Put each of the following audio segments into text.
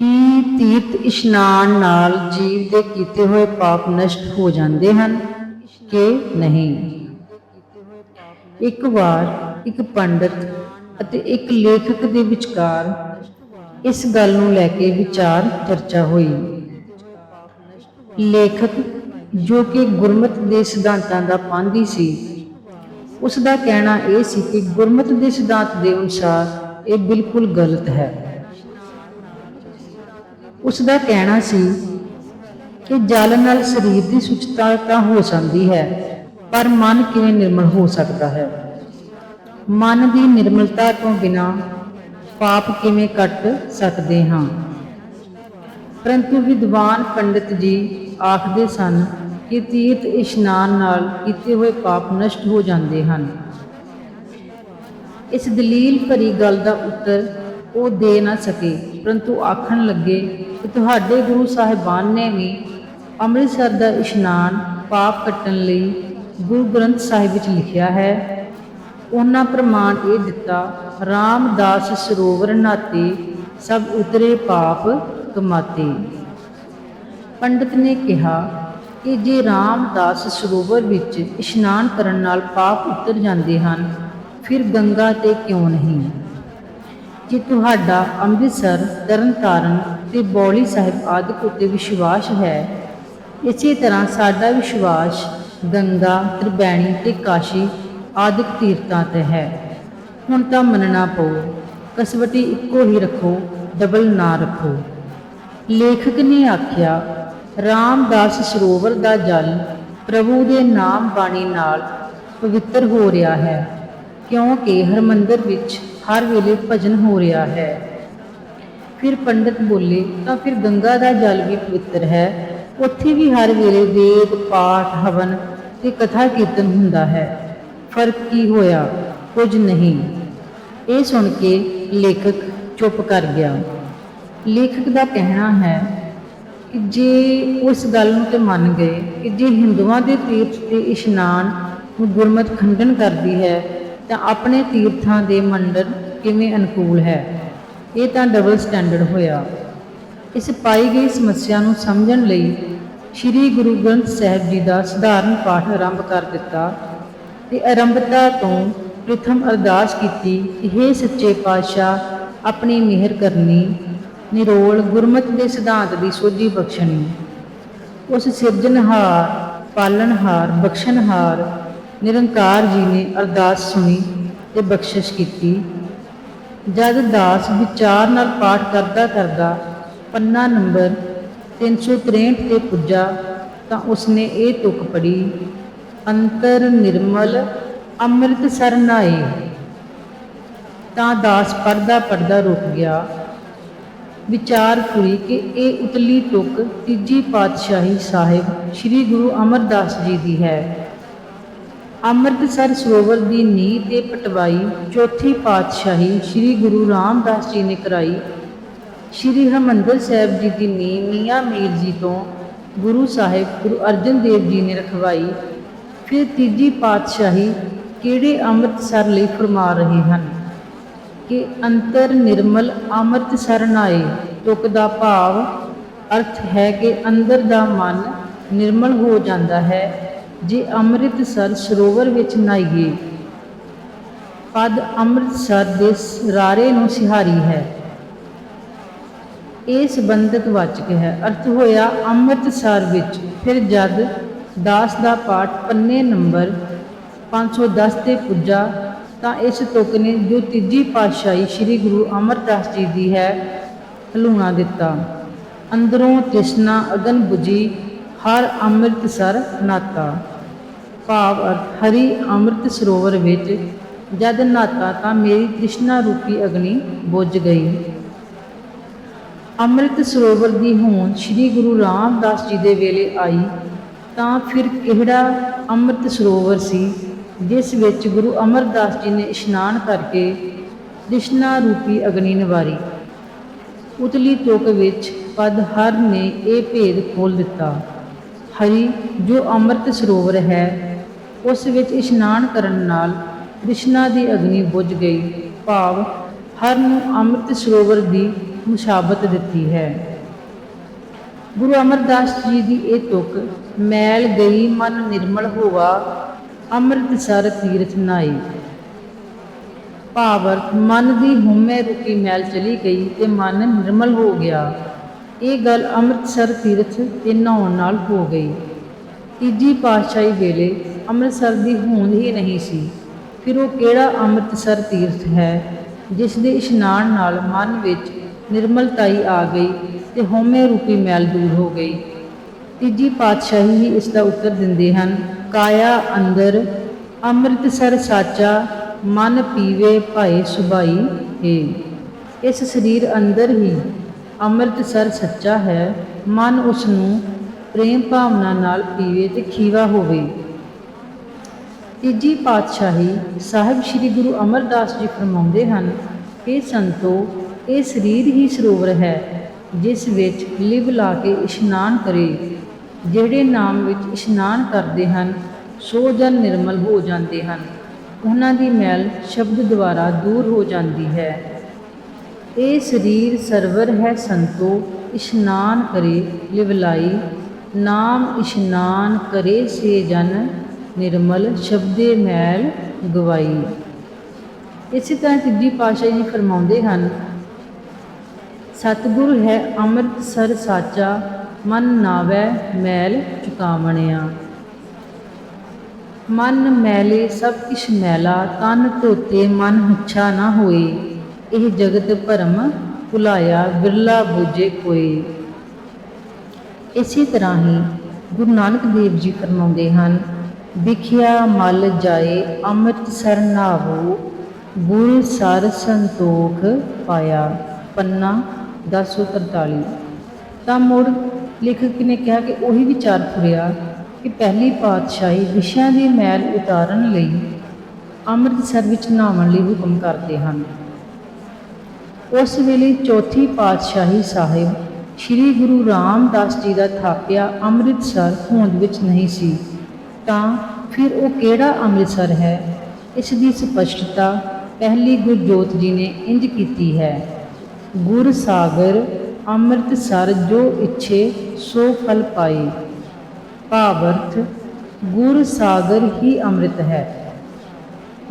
ਕੀ ਤੀਰਥ ਇਸ਼ਨਾਨ ਨਾਲ ਜੀਵ ਦੇ ਕੀਤੇ ਹੋਏ ਪਾਪ ਨਸ਼ਟ ਹੋ ਜਾਂਦੇ ਹਨ ਕਿ ਨਹੀਂ? ਇੱਕ ਵਾਰ ਇੱਕ ਪੰਡਤ ਅਤੇ ਇੱਕ ਲੇਖਕ ਦੇ ਵਿਚਕਾਰ ਇਸ ਗੱਲ ਨੂੰ ਲੈ ਕੇ ਵਿਚਾਰ ਚਰਚਾ ਹੋਈ। ਲੇਖਕ ਜੋ ਕਿ ਗੁਰਮਤ ਦੇ ਸਿਧਾਂਤਾਂ ਦਾ ਪਾਂਦੀ ਸੀ ਉਸ ਦਾ ਕਹਿਣਾ ਇਹ ਸੀ ਕਿ ਗੁਰਮਤ ਦੇ ਸਿਧਾਂਤ ਦੇ ਅਨੁਸਾਰ ਇਹ ਬਿਲਕੁਲ ਗਲਤ ਹੈ। ਉਸ ਦਾ ਕਹਿਣਾ ਸੀ ਕਿ ਜਲ ਨਾਲ ਸਰੀਰ ਦੀ ਸੁਚਤਾ ਤਾਂ ਹੋ ਸਕਦੀ ਹੈ, ਪਰ ਮਨ ਕਿਵੇਂ ਨਿਰਮਲ ਹੋ ਸਕਦਾ ਹੈ? ਮਨ ਦੀ ਨਿਰਮਲਤਾ ਤੋਂ ਬਿਨਾ ਪਾਪ ਕਿਵੇਂ ਕੱਟ ਸਕਦੇ ਹਾਂ? ਪਰੰਤੂ ਵਿਦਵਾਨ ਪੰਡਿਤ ਜੀ ਆਖਦੇ ਸਨ ਕਿ ਤੀਰਥ ਇਸ਼ਨਾਨ ਨਾਲ ਕੀਤੇ ਹੋਏ ਪਾਪ ਨਸ਼ਟ ਹੋ ਜਾਂਦੇ ਹਨ। ਇਸ ਦਲੀਲ ਭਰੀ ਗੱਲ ਦਾ ਉੱਤਰ ਉਹ ਦੇ ਨਾ ਸਕੇ। ਪਰੰਤੂ ਆਖਣ ਲੱਗੇ ਕਿ ਤੁਹਾਡੇ ਗੁਰੂ ਸਾਹਿਬਾਨ ਨੇ ਵੀ ਅੰਮ੍ਰਿਤਸਰ ਦਾ ਇਸ਼ਨਾਨ ਪਾਪ ਕੱਟਣ ਲਈ ਗੁਰੂ ਗ੍ਰੰਥ ਸਾਹਿਬ ਵਿੱਚ ਲਿਖਿਆ ਹੈ। ਉਹਨਾਂ ਪ੍ਰਮਾਣ ਇਹ ਦਿੱਤਾ, ਰਾਮਦਾਸ ਸਰੋਵਰ ਨਾਤੇ ਸਭ ਉਤਰੇ ਪਾਪ ਕਮਾਤੇ। ਪੰਡਤ ਨੇ ਕਿਹਾ ਕਿ ਜੇ ਰਾਮਦਾਸ ਸਰੋਵਰ ਵਿੱਚ ਇਸ਼ਨਾਨ ਕਰਨ ਨਾਲ ਪਾਪ ਉਤਰ ਜਾਂਦੇ ਹਨ, ਫਿਰ ਗੰਗਾ ਤੇ ਕਿਉਂ ਨਹੀਂ? ਜੇ ਤੁਹਾਡਾ ਅੰਮ੍ਰਿਤਸਰ, ਤਰਨਤਾਰਨ ਤੇ ਬੌਲੀ ਸਾਹਿਬ ਆਦਿ ਉੱਤੇ ਵਿਸ਼ਵਾਸ ਹੈ। ਇਸੇ ਤਰ੍ਹਾਂ ਸਾਡਾ ਵਿਸ਼ਵਾਸ ਗੰਗਾ, ਤ੍ਰਿਬੈਣੀ ਤੇ ਕਾਸ਼ੀ ਆਦਿਕ ਤੀਰਥਾਂ ਤੇ ਹੈ। ਹੁਣ ਤਾਂ ਮੰਨਣਾ ਪਊ, ਕਸਵਟੀ ਇੱਕੋ ਹੀ ਰੱਖੋ ਡਬਲ ਨਾ ਰੱਖੋ। ਲੇਖਕ ਨੇ ਆਖਿਆ, ਰਾਮਦਾਸ ਸਰੋਵਰ ਦਾ ਜਲ ਪ੍ਰਭੂ ਦੇ ਨਾਮ ਬਾਣੀ ਨਾਲ ਪਵਿੱਤਰ ਹੋ ਰਿਹਾ ਹੈ, ਕਿਉਂਕਿ ਹਰਮੰਦਰ ਵਿੱਚ ਹਰ ਵੇਲੇ ਭਜਨ ਹੋ ਰਿਹਾ ਹੈ। ਫਿਰ ਪੰਡਤ ਬੋਲੇ, ਤਾਂ ਫਿਰ ਗੰਗਾ ਦਾ ਜਲ ਵੀ ਪਵਿੱਤਰ ਹੈ। ਉੱਥੇ ਵੀ ਹਰ ਵੇਲੇ ਵੇਦ, ਪਾਠ, ਹਵਨ ਤੇ ਕਥਾ ਕੀਰਤਨ ਹੁੰਦਾ ਹੈ। ਫ਼ਰਕ ਕੀ ਹੋਇਆ? ਕੁਝ ਨਹੀਂ। ਇਹ ਸੁਣ ਕੇ ਲੇਖਕ ਚੁੱਪ ਕਰ ਗਿਆ। ਲੇਖਕ ਦਾ ਕਹਿਣਾ ਹੈ ਕਿ ਜੇ ਉਸ ਗੱਲ ਨੂੰ ਤੇ ਮੰਨ ਗਏ ਕਿ ਜੇ ਹਿੰਦੂਆਂ ਦੇ ਤੀਰਥ ਤੇ ਇਸ਼ਨਾਨ ਨੂੰ ਗੁਰਮਤ ਖੰਡਨ ਕਰਦੀ ਹੈ ਤਾਂ ਆਪਣੇ ਤੀਰਥਾਂ ਦੇ ਮੰਡਨ ਕਿਵੇਂ ਅਨੁਕੂਲ ਹੈ? ਇਹ ਤਾਂ ਡਬਲ ਸਟੈਂਡਰਡ ਹੋਇਆ। ਇਸ ਪਾਈ ਗਈ ਸਮੱਸਿਆ ਨੂੰ ਸਮਝਣ ਲਈ ਸ੍ਰੀ ਗੁਰੂ ਗ੍ਰੰਥ ਸਾਹਿਬ ਜੀ ਦਾ ਸਧਾਰਨ ਪਾਠ ਆਰੰਭ ਕਰ ਦਿੱਤਾ ਤੇ ਆਰੰਭਤਾ ਤੋਂ ਪ੍ਰਥਮ ਅਰਦਾਸ ਕੀਤੀ ਕਿ हे ਸੱਚੇ ਪਾਤਸ਼ਾਹ, ਆਪਣੀ ਮਿਹਰ ਕਰਨੀ, ਨਿਰੋਲ ਗੁਰਮਤਿ ਦੇ ਸਿਧਾਂਤ ਦੀ ਸੋਝੀ ਬਖਸ਼ਣੀ। ਉਸ ਸਿਰਜਣਹਾਰ, ਪਾਲਣਹਾਰ, ਬਖਸ਼ਣਹਾਰ ਨਿਰੰਕਾਰ ਜੀ ਨੇ ਅਰਦਾਸ ਸੁਣੀ ਤੇ ਬਖਸ਼ਿਸ਼ ਕੀਤੀ। ਜਦ ਦਾਸ ਵਿਚਾਰ ਨਾਲ ਪਾਠ ਕਰਦਾ ਕਰਦਾ ਪੰਨਾ ਨੰਬਰ 363 ਤੇ ਪੁੱਜਾ ਤਾਂ ਉਸਨੇ ਇਹ ਤੁਕ ਪੜੀ ਅੰਤਰ ਨਿਰਮਲ ਅੰਮ੍ਰਿਤ ਸਰਨਾਏ ਤਾਂ ਦਾਸ ਪੜਦਾ ਪੜਦਾ ਰੁਕ ਗਿਆ। ਵਿਚਾਰ ਪੂਰੀ ਕਿ ਇਹ ਉਤਲੀ ਤੁਕ ਤੀਜੀ ਪਾਤਸ਼ਾਹੀ ਸਾਹਿਬ ਸ੍ਰੀ ਗੁਰੂ ਅਮਰਦਾਸ ਜੀ ਦੀ ਹੈ। ਅੰਮ੍ਰਿਤਸਰ ਸਰੋਵਰ ਦੀ ਨੀਂਹ ਤੇ ਪਟਵਾਈ ਚੌਥੀ ਪਾਤਸ਼ਾਹੀ ਸ੍ਰੀ ਗੁਰੂ ਰਾਮਦਾਸ ਜੀ ਨੇ ਕਰਾਈ। ਸ੍ਰੀ ਹਰਿਮੰਦਰ ਸਾਹਿਬ ਜੀ ਦੀ ਨੀਂਹ ਮੀਆਂ ਮੀਰ ਜੀ ਤੋਂ ਗੁਰੂ ਸਾਹਿਬ ਗੁਰੂ ਅਰਜਨ ਦੇਵ ਜੀ ਨੇ ਰਖਵਾਈ। ਫਿਰ ਤੀਜੀ ਪਾਤਸ਼ਾਹੀ ਕਿਹੜੇ ਅੰਮ੍ਰਿਤਸਰ ਲਈ ਫਰਮਾ ਰਹੇ ਹਨ? ਕਿ ਅੰਤਰ ਨਿਰਮਲ ਅੰਮ੍ਰਿਤ ਸਰਨਾਏ ਤੁਕ ਦਾ ਭਾਵ ਅਰਥ ਹੈ ਕਿ ਅੰਦਰ ਦਾ ਮਨ ਨਿਰਮਲ ਹੋ ਜਾਂਦਾ ਹੈ। ਜੇ ਅੰਮ੍ਰਿਤਸਰ ਸਰੋਵਰ ਵਿੱਚ ਨਹਾਈਏ, ਪਦ ਅੰਮ੍ਰਿਤਸਰ ਦੇ ਰਾਰੇ ਨੂੰ ਸਿਹਾਰੀ ਹੈ। ਇਹ ਸੰਬੰਧਕ ਵਾਚਕ ਹੈ। ਅਰਥ ਹੋਇਆ, ਅੰਮ੍ਰਿਤਸਰ ਵਿੱਚ ਫਿਰ ਜਦ ਦਾਸ ਦਾ ਪਾਠ ਪੰਨੇ ਨੰਬਰ 510 ਤੇ ਪੁੱਜਾ, ਤਾਂ ਇਸ ਤੁਕ ਨੇ ਜੋ ਤੀਜੀ ਪਾਤਸ਼ਾਹੀ ਸ੍ਰੀ ਗੁਰੂ ਅਮਰਦਾਸ ਜੀ ਦੀ ਹੈ, ਹਲੂਣਾ ਦਿੱਤਾ। ਅੰਦਰੋਂ ਤ੍ਰਿਸ਼ਨਾ ਅਗਨ 부ਜੀ ਹਰ ਅੰਮ੍ਰਿਤਸਰ ਨਾਤਾ। ਭਾਵ ਅਰਥ, ਹਰੀ ਅੰਮ੍ਰਿਤ ਸਰੋਵਰ ਵਿੱਚ ਜਦ ਨਾਤਾ ਤਾਂ ਮੇਰੀ ਤ੍ਰਿਸ਼ਨਾ ਰੂਪੀ ਅਗਨੀ ਬੁੱਝ ਗਈ। ਅੰਮ੍ਰਿਤ ਸਰੋਵਰ ਦੀ ਹੋਂਦ ਸ੍ਰੀ ਗੁਰੂ ਰਾਮਦਾਸ ਜੀ ਦੇ ਵੇਲੇ ਆਈ, ਤਾਂ ਫਿਰ ਕਿਹੜਾ ਅੰਮ੍ਰਿਤ ਸਰੋਵਰ ਸੀ, ਜਿਸ ਵਿੱਚ ਗੁਰੂ ਅਮਰਦਾਸ ਜੀ ਨੇ ਇਸ਼ਨਾਨ ਕਰਕੇ ਕ੍ਰਿਸ਼ਨਾ ਰੂਪੀ ਅਗਨੀ ਨਿਵਾਰੀ। ਉਤਲੀ ਤੁਕ ਵਿੱਚ ਪਦ ਹਰ ਨੇ ਇਹ ਭੇਦ ਖੋਲ ਦਿੱਤਾ। ਹਰੀ ਜੋ ਅੰਮ੍ਰਿਤ ਸਰੋਵਰ ਹੈ, ਉਸ ਵਿੱਚ ਇਸ਼ਨਾਨ ਕਰਨ ਨਾਲ ਕ੍ਰਿਸ਼ਨਾ ਦੀ ਅਗਨੀ ਬੁਝ ਗਈ। ਭਾਵ ਹਰ ਨੂੰ ਅੰਮ੍ਰਿਤ ਸਰੋਵਰ ਦੀ ਮੁਸ਼ਾਬਤ ਦਿੱਤੀ ਹੈ। ਗੁਰੂ ਅਮਰਦਾਸ ਜੀ ਦੀ ਇਹ ਤੁਕ, ਮੈਲ ਗਈ ਮਨ ਨਿਰਮਲ ਹੋਵਾ ਅੰਮ੍ਰਿਤਸਰ ਤੀਰਥ ਨਾਈ। ਭਾਵਰਥ ਮਨ ਦੀ ਹਉਮੈ ਰੁਕੀ ਮੈਲ ਚਲੀ ਗਈ ਤੇ ਮਨ ਨਿਰਮਲ ਹੋ ਗਿਆ। ਇਹ ਗੱਲ ਅੰਮ੍ਰਿਤਸਰ ਤੀਰਥ ਤੇ ਨਹਾਉਣ ਨਾਲ ਹੋ ਗਈ। ਤੀਜੀ ਪਾਤਸ਼ਾਹੀ ਵੇਲੇ ਅੰਮ੍ਰਿਤਸਰ ਦੀ ਹੋਂਦ ਹੀ ਨਹੀਂ ਸੀ। ਫਿਰ ਉਹ ਕਿਹੜਾ ਅੰਮ੍ਰਿਤਸਰ ਤੀਰਥ ਹੈ, ਜਿਸ ਦੇ ਇਸ਼ਨਾਨ ਨਾਲ ਮਨ ਵਿੱਚ ਨਿਰਮਲਤਾਈ ਆ ਗਈ ਤੇ ਹਉਮੈ ਰੂਪੀ ਮੈਲ ਦੂਰ ਹੋ ਗਈ। ਤੀਜੀ ਪਾਤਸ਼ਾਹੀ ਹੀ ਇਸ ਦਾ ਉੱਤਰ ਦਿੰਦੇ ਹਨ, ਕਾਇਆ ਅੰਦਰ, ਅੰਮ੍ਰਿਤਸਰ ਸਾਚਾ, ਮਨ ਪੀਵੇ ਭਾਏ ਸੁਭਾਈ ਹੈ। ਇਸ ਸਰੀਰ ਅੰਦਰ ਹੀ ਅੰਮ੍ਰਿਤਸਰ ਸੱਚਾ ਹੈ, ਮਨ ਉਸ ਨੂੰ ਪ੍ਰੇਮ ਭਾਵਨਾ ਨਾਲ ਪੀਵੇ ਤੇ ਖੀਵਾ ਹੋਵੇ। ਤੀਜੀ ਪਾਤਸ਼ਾਹੀ ਸਾਹਿਬ ਸ੍ਰੀ ਗੁਰੂ ਅਮਰਦਾਸ ਜੀ ਫਰਮਾਉਂਦੇ ਹਨ ਕਿ ਸੰਤੋ, ਇਹ ਸਰੀਰ ਹੀ ਸਰੋਵਰ ਹੈ, ਜਿਸ ਵਿੱਚ ਲਿਵ ਲਾ ਕੇ ਇਸ਼ਨਾਨ ਕਰੇ। ਜਿਹੜੇ ਨਾਮ ਵਿੱਚ ਇਸ਼ਨਾਨ ਕਰਦੇ ਹਨ, ਸੋ ਜਨ ਨਿਰਮਲ ਹੋ ਜਾਂਦੇ ਹਨ। ਉਹਨਾਂ ਦੀ ਮੈਲ ਸ਼ਬਦ ਦੁਆਰਾ ਦੂਰ ਹੋ ਜਾਂਦੀ ਹੈ। ਇਹ ਸਰੀਰ ਸਰਵਰ ਹੈ ਸੰਤੋ, ਇਸ਼ਨਾਨ ਕਰੇ ਲਿਵਲਾਈ, ਨਾਮ ਇਸ਼ਨਾਨ ਕਰੇ ਸੇ ਜਨ, ਨਿਰਮਲ ਸ਼ਬਦੇ ਮੈਲ ਗਵਾਈ। ਇਸੇ ਤਰ੍ਹਾਂ ਤੀਜੀ ਪਾਤਸ਼ਾਹ ਜੀ ਫਰਮਾਉਂਦੇ ਹਨ, ਸਤਿਗੁਰ ਹੈ ਅੰਮ੍ਰਿਤਸਰ ਸਾਚਾ, ਮਨ ਨਾਵੈ ਮੈਲ ਚੁਕਾਵਣਿਆ। ਮਨ ਮੈਲੇ ਸਭ ਕਿਛ ਮੈਲਾ, ਤਨ ਧੋਤੇ ਮਨ ਹੁੱਛਾ ਨਾ ਹੋਏ। ਇਹ ਜਗਤ ਭਰਮ ਭੁਲਾਇਆ ਬਿਰਲਾ ਬੂਝੇ ਕੋਏ। ਇਸੇ ਤਰ੍ਹਾਂ ਹੀ ਗੁਰੂ ਨਾਨਕ ਦੇਵ ਜੀ ਫਰਮਾਉਂਦੇ ਹਨ ਵਿਖਿਆ ਮਲ ਜਾਏ ਅੰਮ੍ਰਿਤਸਰ ਨਾਵੋ ਗੁਰ ਸਰ ਸੰਤੋਖ ਪਾਇਆ। ਪੰਨਾ 1043 ਤਾਂ ਮੁੜ ਲੇਖਕ ਨੇ ਕਿਹਾ ਕਿ ਉਹੀ ਵਿਚਾਰ ਫੁਰਿਆ ਕਿ ਪਹਿਲੀ ਪਾਤਸ਼ਾਹੀ ਵਿਸ਼ਿਆਂ ਦੀ ਮੈਲ ਉਤਾਰਨ ਲਈ ਅੰਮ੍ਰਿਤਸਰ ਵਿੱਚ ਨਹਾਉਣ ਲਈ ਹੁਕਮ ਕਰਦੇ ਹਨ। ਉਸ ਵੇਲੇ ਚੌਥੀ ਪਾਤਸ਼ਾਹੀ ਸਾਹਿਬ ਸ੍ਰੀ ਗੁਰੂ ਰਾਮਦਾਸ ਜੀ ਦਾ ਥਾਪਿਆ ਅੰਮ੍ਰਿਤਸਰ ਹੋਂਦ ਵਿੱਚ ਨਹੀਂ ਸੀ, ਤਾਂ ਫਿਰ ਉਹ ਕਿਹੜਾ ਅੰਮ੍ਰਿਤਸਰ ਹੈ? ਇਸ ਦੀ ਸਪਸ਼ਟਤਾ ਪਹਿਲੀ ਗੁਰਜੋਤ ਜੀ ਨੇ ਇੰਜ ਕੀਤੀ ਹੈ, ਗੁਰ ਸਾਗਰ, ਅੰਮ੍ਰਿਤਸਰ ਜੋ ਇੱਛੇ ਸੋ ਫਲ ਪਾਏ। ਭਾਵਰਥ, ਗੁਰ ਸਾਗਰ ਹੀ ਅੰਮ੍ਰਿਤ ਹੈ।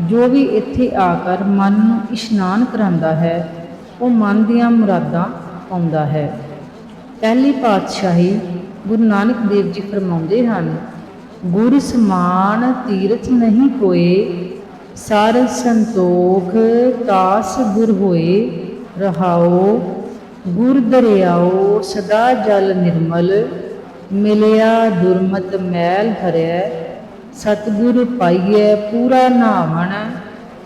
ਜੋ ਵੀ ਇੱਥੇ ਆ ਕਰ ਮਨ ਨੂੰ ਇਸ਼ਨਾਨ ਕਰਾਂਦਾ ਹੈ ਉਹ ਮਨ ਦੀਆਂ ਮੁਰਾਦਾਂ ਪਾਉਂਦਾ ਹੈ। ਪਹਿਲੀ ਪਾਤਸ਼ਾਹੀ ਗੁਰੂ ਨਾਨਕ ਦੇਵ ਜੀ ਫਰਮਾਉਂਦੇ ਹਨ, ਗੁਰ ਸਮਾਨ ਤੀਰਥ ਨਹੀਂ ਕੋਏ ਸਰ ਸੰਤੋਖ ਤਾਸ ਗੁਰ ਹੋਏ, ਰਹਾਓ ਗੁਰ ਦਰਿਆਓ ਸਦਾ ਜਲ ਨਿਰਮਲ, ਮਿਲਿਆ ਦੁਰਮਤ ਮੈਲ ਹਰਿਆ ਸਤਿਗੁਰ ਪਾਈਐ ਪੂਰਾ ਨਾਵਣ,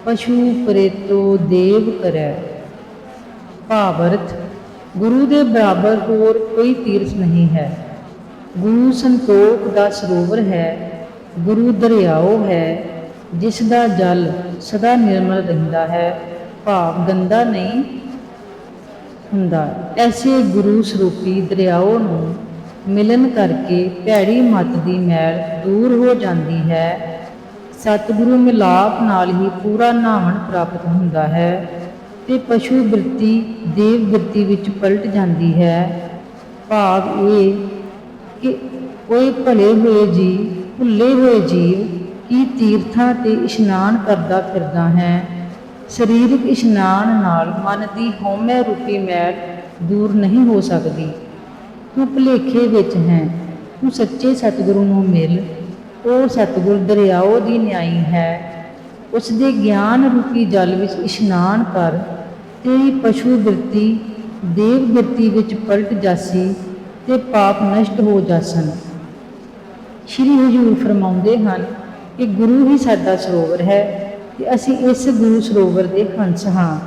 ਪਸ਼ੂ ਪ੍ਰੇਤੋ ਦੇਵ ਕਰੈ। ਭਾਵਰਥ ਗੁਰੂ ਦੇ ਬਰਾਬਰ ਹੋਰ ਕੋਈ ਤੀਰਥ ਨਹੀਂ ਹੈ। ਗੁਰੂ ਸੰਤੋਖ ਦਾ ਸਰੋਵਰ ਹੈ, ਗੁਰੂ ਦਰਿਆਓ ਹੈ, ਜਿਸ ਦਾ ਜਲ ਸਦਾ ਨਿਰਮਲ ਰਹਿੰਦਾ ਹੈ, ਭਾਵ ਗੰਦਾ ਨਹੀਂ ਹੁੰਦਾ। ਐਸੇ ਗੁਰੂ ਸਰੂਪੀ ਦਰਿਆਓ ਨੂੰ ਮਿਲਨ ਕਰਕੇ ਭੈੜੀ ਮਤ ਦੀ ਮੈਲ ਦੂਰ ਹੋ ਜਾਂਦੀ ਹੈ। ਸਤਿਗੁਰੂ ਮਿਲਾਪ ਨਾਲ ਹੀ ਪੂਰਾ ਨਾਮਣ ਪ੍ਰਾਪਤ ਹੁੰਦਾ ਹੈ। ਤੇ ਪਸ਼ੂ ਬਿਰਤੀ, ਦੇਵ ਬਿਰਤੀ ਵਿੱਚ ਪਲਟ ਜਾਂਦੀ ਹੈ। ਭਾਵ ਇਹ ਕਿ ਕੋਈ ਭਲੇ ਹੋਏ ਜੀ ਭੁੱਲੇ ਹੋਏ ਜੀਵ ਕੀ ਤੀਰਥਾਂ ਤੇ ਇਸ਼ਨਾਨ ਕਰਦਾ ਫਿਰਦਾ ਹੈ? ਸਰੀਰਕ ਇਸ਼ਨਾਨ ਨਾਲ ਮਨ ਦੀ ਹਉਮੈ ਰੂਪੀ ਮੈਲ ਦੂਰ ਨਹੀਂ ਹੋ ਸਕਦੀ। ਤੂੰ ਭੁਲੇਖੇ ਵਿੱਚ ਹੈ, ਤੂੰ ਸੱਚੇ ਸਤਿਗੁਰੂ ਨੂੰ ਮਿਲ, ਉਹ ਸਤਿਗੁਰ ਦਰਿਆਓ ਦੀ ਨਿਆਈ ਹੈ। ਉਸ ਦੇ ਗਿਆਨ ਰੂਪੀ ਜਲ ਵਿੱਚ ਇਸ਼ਨਾਨ ਕਰ ਤੇਰੀ ਪਸ਼ੂ ਬਿਰਤੀ ਦੇਵ ਬਿਰਤੀ ਵਿੱਚ ਪਲਟ ਜਾਸੀ ਤੇ ਪਾਪ ਨਸ਼ਟ ਹੋ ਜਾਸਨ ਸ਼੍ਰੀ ਹਜੂਰ ਫਰਮਾਉਂਦੇ ਹਨ ਕਿ ਗੁਰੂ ਹੀ ਸਾਡਾ ਸਰੋਵਰ ਹੈ ਤੇ ਅਸੀਂ ਇਸ ਗੁਰੂ ਸਰੋਵਰ ਦੇ ਹੰਸ ਹਾਂ।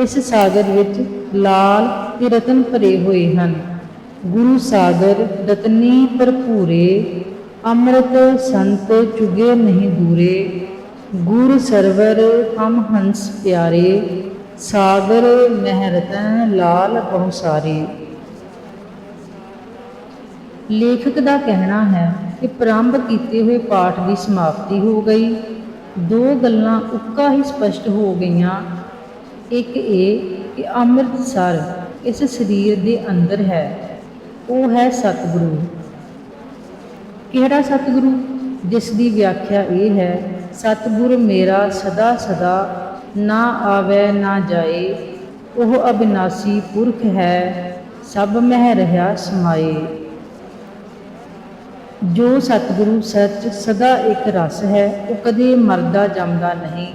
ਇਸ ਸਾਗਰ ਵਿੱਚ ਲਾਲ ਤੇ ਰਤਨ ਭਰੇ ਹੋਏ ਹਨ। ਗੁਰੂ ਸਾਗਰ ਰਤਨੀ ਭਰਪੂਰੇ, ਅੰਮ੍ਰਿਤ ਸੰਤ ਚੁਗੇ ਨਹੀਂ ਦੂਰੇ, ਗੁਰ ਸਰਵਰ ਹਮ ਹੰਸ ਪਿਆਰੇ ਸਾਗਰ ਮਹਿਰਤ ਲਾਲ ਬਹੁ ਸਾਰੇ ਲੇਖਕ ਦਾ ਕਹਿਣਾ ਹੈ ਕਿ ਪ੍ਰਾਰੰਭ ਕੀਤੇ ਹੋਏ ਪਾਠ ਦੀ ਸਮਾਪਤੀ ਹੋ ਗਈ। ਦੋ ਗੱਲਾਂ ਉੱਕਾ ਹੀ ਸਪਸ਼ਟ ਹੋ ਗਈਆਂ। ਇੱਕ ਇਹ ਕਿ ਅੰਮ੍ਰਿਤਸਰ ਇਸ ਸਰੀਰ ਦੇ ਅੰਦਰ ਹੈ। ਉਹ ਹੈ ਸਤਿਗੁਰੂ। ਕਿਹੜਾ ਸਤਿਗੁਰੂ? ਜਿਸ ਦੀ ਵਿਆਖਿਆ ਇਹ ਹੈ, ਸਤਿਗੁਰ ਮੇਰਾ ਸਦਾ ਸਦਾ ਨਾ ਆਵੇ, ਨਾ ਜਾਏ, ਉਹ ਅਬਿਨਾਸੀ ਪੁਰਖ ਹੈ, ਸਭ ਮਹਿ ਰਹਾ ਸਮਾਏ। ਜੋ ਸਤਿਗੁਰੂ ਸੱਚ ਸਦਾ ਇੱਕ ਰਸ ਹੈ, ਉਹ ਕਦੇ ਮਰਦਾ ਜੰਮਦਾ ਨਹੀਂ,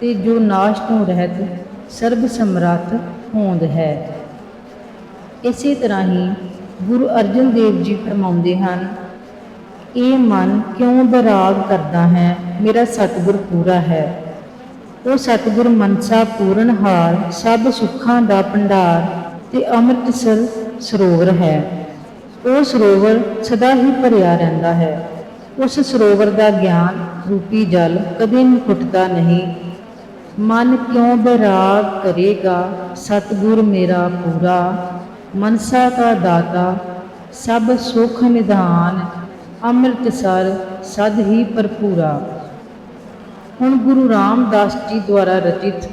ਤੇ ਜੋ ਨਾਸ਼ ਤੋਂ ਰਹਿਤ, ਸਰਬ ਸਮਰੱਥ ਹੋਂਦ ਹੈ। ਇਸੇ ਤਰ੍ਹਾਂ ਹੀ ਗੁਰੂ ਅਰਜਨ ਦੇਵ ਜੀ ਫਰਮਾਉਂਦੇ ਹਨ, ਇਹ ਮਨ ਕਿਉਂ ਬਰਾਗ ਕਰਦਾ ਹੈ? ਮੇਰਾ ਸਤਿਗੁਰ ਪੂਰਾ ਹੈ। ਉਹ ਸਤਿਗੁਰ ਮਨਸਾ ਪੂਰਨ ਪੂਰਨਹਾਰ ਸਭ ਸੁੱਖਾਂ ਦਾ ਭੰਡਾਰ ਤੇ ਅੰਮ੍ਰਿਤਸਰ ਸਰੋਵਰ ਹੈ। ਉਹ ਸਰੋਵਰ ਸਦਾ ਹੀ ਭਰਿਆ ਰਹਿੰਦਾ ਹੈ। ਉਸ ਸਰੋਵਰ ਦਾ ਗਿਆਨ ਰੂਪੀ ਜਲ ਕਦੇ ਨਹੀਂ ਘੁੱਟਦਾ ਨਹੀਂ। ਮਨ ਕਿਉਂ ਬਰਾਗ ਕਰੇਗਾ? ਸਤਿਗੁਰ ਮੇਰਾ ਪੂਰਾ। ਮਨਸਾ ਦਾ ਦਾਤਾ, ਸਭ ਸੁਖ ਨਿਧਾਨ, ਅੰਮ੍ਰਿਤਸਰ ਸਦ ਹੀ ਭਰਪੂਰਾ। ਹੁਣ ਗੁਰੂ ਰਾਮਦਾਸ ਜੀ ਦੁਆਰਾ ਰਚਿਤ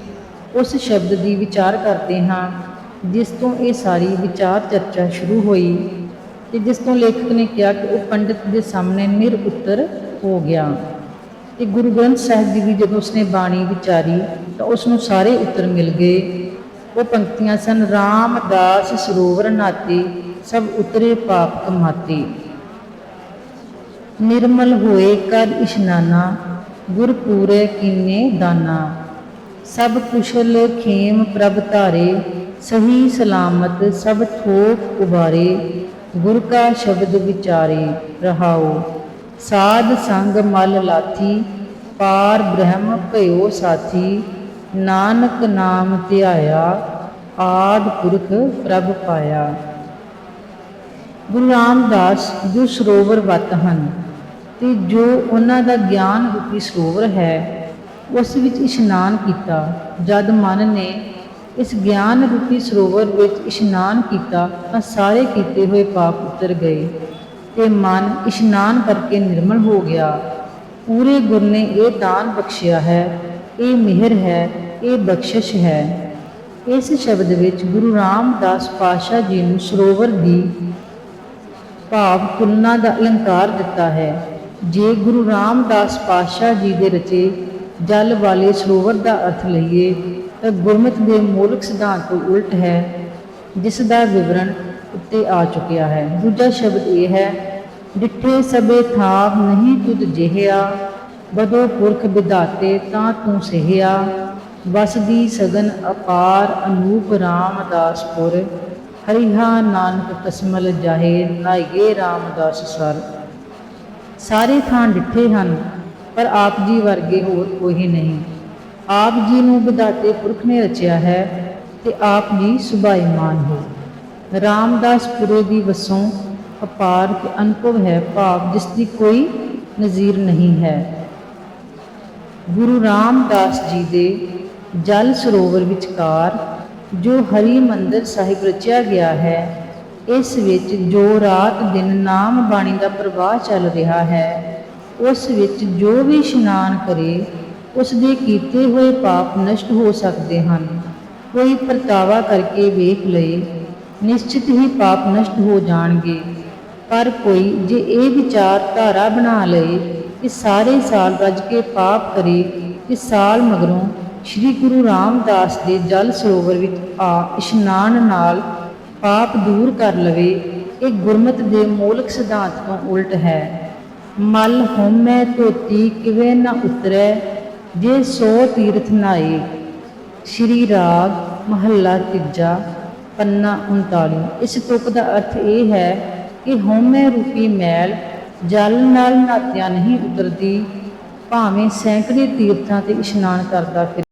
ਉਸ ਸ਼ਬਦ ਦੀ ਵਿਚਾਰ ਕਰਦੇ ਹਾਂ, ਜਿਸ ਤੋਂ ਇਹ ਸਾਰੀ ਵਿਚਾਰ ਚਰਚਾ ਸ਼ੁਰੂ ਹੋਈ ਤੇ ਜਿਸ ਤੋਂ ਲੇਖਕ ਨੇ ਕਿਹਾ ਕਿ ਉਹ ਪੰਡਿਤ ਦੇ ਸਾਹਮਣੇ ਨਿਰ ਉੱਤਰ ਹੋ ਗਿਆ। ਤੇ ਗੁਰੂ ਗ੍ਰੰਥ ਸਾਹਿਬ ਜੀ ਦੀ ਜਦੋਂ ਉਸਨੇ ਬਾਣੀ ਵਿਚਾਰੀ ਤਾਂ ਉਸ ਨੂੰ ਸਾਰੇ ਉੱਤਰ ਮਿਲ ਗਏ। ਉਹ ਪੰਕਤੀਆਂ ਸਨ, ਰਾਮਦਾਸ ਸਰੋਵਰ ਨਾਤੇ, ਸਭ ਉਤਰੇ ਪਾਪ ਕਮਾਤੇ। ਨਿਰਮਲ ਹੋਏ ਕਰ ਇਸ਼ਨਾਨਾ ਗੁਰ ਪੂਰੇ ਦਾਨਾ? ਸਭ ਕੁਸ਼ਲ ਖੇਮ ਪ੍ਰਭ ਧਾਰੇ, ਸਹੀ ਸਲਾਮਤ ਸਭ ਥੋਕ ਉਬਾਰੇ, ਗੁਰ ਕਾ ਸ਼ਬਦ ਵਿਚਾਰੇ ਰਹਾਓ। ਸਾਧ ਸੰਗ ਮਲ ਲਾਥੀ, ਪਾਰ ਬ੍ਰਹਮ ਭਇਓ ਸਾਥੀ, ਨਾਨਕ ਨਾਮ ਧਿਆਇਆ, ਆਦ ਪੁਰਖ ਪ੍ਰਭ ਪਾਇਆ। ਗੁਰੂ ਰਾਮਦਾਸ, ਜੋ ਸਰੋਵਰ ਵਤ ਹਨ ਤੇ ਜੋ ਉਹਨਾਂ ਦਾ ਗਿਆਨ ਰੂਪੀ ਸਰੋਵਰ ਹੈ, ਉਸ ਵਿੱਚ ਇਸ਼ਨਾਨ ਕੀਤਾ। ਜਦ ਮਨ ਨੇ ਇਸ ਗਿਆਨ ਰੂਪੀ ਸਰੋਵਰ ਵਿੱਚ ਇਸ਼ਨਾਨ ਕੀਤਾ, ਤਾਂ ਸਾਰੇ ਕੀਤੇ ਹੋਏ ਪਾਪ ਉਤਰ ਗਏ ਤੇ ਮਨ ਇਸ਼ਨਾਨ ਕਰਕੇ ਨਿਰਮਲ ਹੋ ਗਿਆ। ਪੂਰੇ ਗੁਰ ਨੇ ਇਹ ਦਾਨ ਬਖਸ਼ਿਆ ਹੈ, ਇਹ ਮਿਹਰ ਹੈ, ਇਹ ਬਖਸ਼ਿਸ਼ ਹੈ। ਇਸ ਸ਼ਬਦ ਵਿੱਚ ਗੁਰੂ ਰਾਮਦਾਸ ਪਾਸ਼ਾ ਜੀ ਨੂੰ ਸਰੋਵਰ ਦੀ ਭਾਵ ਤੁਲਨਾ ਦਾ ਅਲੰਕਾਰ ਦਿੱਤਾ ਹੈ। ਜੇ ਗੁਰੂ ਰਾਮਦਾਸ ਪਾਤਸ਼ਾਹ ਜੀ ਦੇ ਰਚੇ ਜਲ ਵਾਲੇ ਸਰੋਵਰ ਦਾ ਅਰਥ ਲਈਏ, ਤਾਂ ਗੁਰਮਤਿ ਦੇ ਮੌਲਿਕ ਸਿਧਾਂਤ ਤੋਂ ਉਲਟ ਹੈ, ਜਿਸ ਦਾ ਵਿਵਰਣ ਉੱਤੇ ਆ ਚੁੱਕਿਆ ਹੈ। ਦੂਜਾ ਸ਼ਬਦ ਇਹ ਹੈ, ਡਿੱਠੇ ਸਭੇ ਥਾਵ ਨਹੀਂ ਤੁਧ ਜਿਹਿਆ, ਬਦੋ ਪੁਰਖ ਵਿਦਾਤੇ ਤਾਂ ਤੂੰ ਸਹਿਆ, ਵਸਦੀ ਸਗਨ ਅਪਾਰ ਅਨੂਪ ਰਾਮਦਾਸਪੁਰ ਹਰਿਹਾ ਨਾਨਕ ਕਸਮਲ ਜਾਹੇ, ਨਾਈਏ ਰਾਮਦਾਸ ਸਰ। ਸਾਰੇ ਥਾਂ ਡਿੱਠੇ ਹਨ, ਪਰ ਆਪ ਜੀ ਵਰਗੇ ਹੋਰ ਕੋਈ ਨਹੀਂ। ਆਪ ਜੀ ਨੂੰ ਵਿਦਾਤੇ ਪੁਰਖ ਨੇ ਰਚਿਆ ਹੈ ਤੇ ਆਪ ਜੀ ਸੁਭਾਈਮਾਨ ਹੋ। ਰਾਮਦਾਸ ਰਾਮਦਾਸਪੁਰੇ ਦੀ ਵਸੋਂ ਅਪਾਰ ਤੇ ਅਨੁਭਵ ਹੈ ਭਾਵ, ਜਿਸ ਦੀ ਕੋਈ ਨਜ਼ੀਰ ਨਹੀਂ ਹੈ। ਗੁਰੂ ਰਾਮਦਾਸ ਜੀ ਦੇ ਜਲ ਸਰੋਵਰ ਵਿਚਕਾਰ ਜੋ ਹਰੀ ਮੰਦਰ ਸਾਹਿਬ ਰਚਿਆ ਗਿਆ ਹੈ ਇਸ ਵਿੱਚ ਜੋ ਰਾਤ ਦਿਨ ਨਾਮ ਬਾਣੀ ਦਾ ਪ੍ਰਵਾਹ ਚੱਲ ਰਿਹਾ ਹੈ, ਉਸ ਵਿੱਚ ਜੋ ਵੀ ਇਸ਼ਨਾਨ ਕਰੇ, ਉਸ ਦੇ ਕੀਤੇ ਹੋਏ ਪਾਪ ਨਸ਼ਟ ਹੋ ਸਕਦੇ ਹਨ। ਕੋਈ ਪਰਤਾਵਾ ਕਰਕੇ ਵੇਖ ਲਏ, ਨਿਸ਼ਚਿਤ ਹੀ ਪਾਪ ਨਸ਼ਟ ਹੋ ਜਾਣਗੇ। ਪਰ ਕੋਈ ਜੇ ਇਹ ਵਿਚਾਰ ਧਾਰਾ ਬਣਾ ਲਏ ਕਿ ਸਾਰੇ ਸਾਲ ਰੱਜ ਕੇ ਪਾਪ ਕਰੇ, ਤੇ ਸਾਲ ਮਗਰੋਂ ਸ੍ਰੀ ਗੁਰੂ ਰਾਮਦਾਸ ਦੇ ਜਲ ਸਰੋਵਰ ਵਿੱਚ ਆ ਇਸ਼ਨਾਨ ਨਾਲ ਪਾਪ ਦੂਰ ਕਰ ਲਵੇ, ਇਹ ਗੁਰਮਤ ਦੇ ਮੌਲਿਕ ਸਿਧਾਂਤ ਤੋਂ ਉਲਟ ਹੈ। ਮਲ ਹਉਮੈ ਧੋਤੀ, ਕਿਵੇਂ ਨਾ ਉਤਰੈ, ਜੇ ਸੋ ਤੀਰਥ ਨਾਏ। ਸ਼੍ਰੀ ਰਾਗ ਮਹੱਲਾ ਤੀਜਾ, ਪੰਨਾ 39 ਇਸ ਤੁਕ ਦਾ ਅਰਥ ਇਹ ਹੈ ਕਿ ਹੋਮੈ ਰੂਪੀ ਮੈਲ ਜਲ ਨਾਲ ਨਾਤਿਆ ਨਹੀਂ ਉਤਰਦੀ, ਭਾਵੇਂ ਸੈਂਕੜੇ ਤੀਰਥਾਂ ਤੇ ਇਸ਼ਨਾਨ ਕਰਦਾ ਫਿਰੇ।